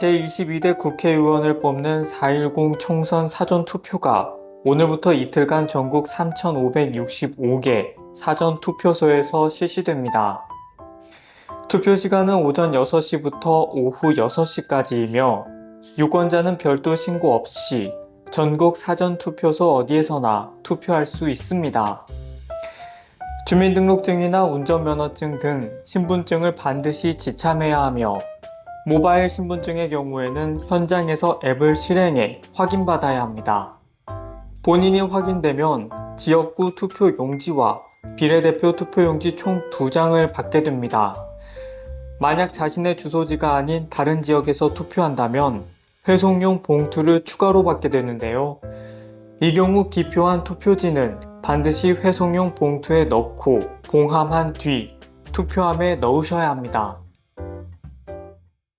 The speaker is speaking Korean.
제22대 국회의원을 뽑는 4.10 총선 사전투표가 오늘부터 이틀간 전국 3,565개 사전투표소에서 실시됩니다. 투표 시간은 오전 6시부터 오후 6시까지이며 유권자는 별도 신고 없이 전국 사전투표소 어디에서나 투표할 수 있습니다. 주민등록증이나 운전면허증 등 신분증을 반드시 지참해야 하며 모바일 신분증의 경우에는 현장에서 앱을 실행해 확인받아야 합니다. 본인이 확인되면 지역구 투표 용지와 비례대표 투표 용지 총 2장을 받게 됩니다. 만약 자신의 주소지가 아닌 다른 지역에서 투표한다면 회송용 봉투를 추가로 받게 되는데요. 이 경우 기표한 투표지는 반드시 회송용 봉투에 넣고 봉함한 뒤 투표함에 넣으셔야 합니다.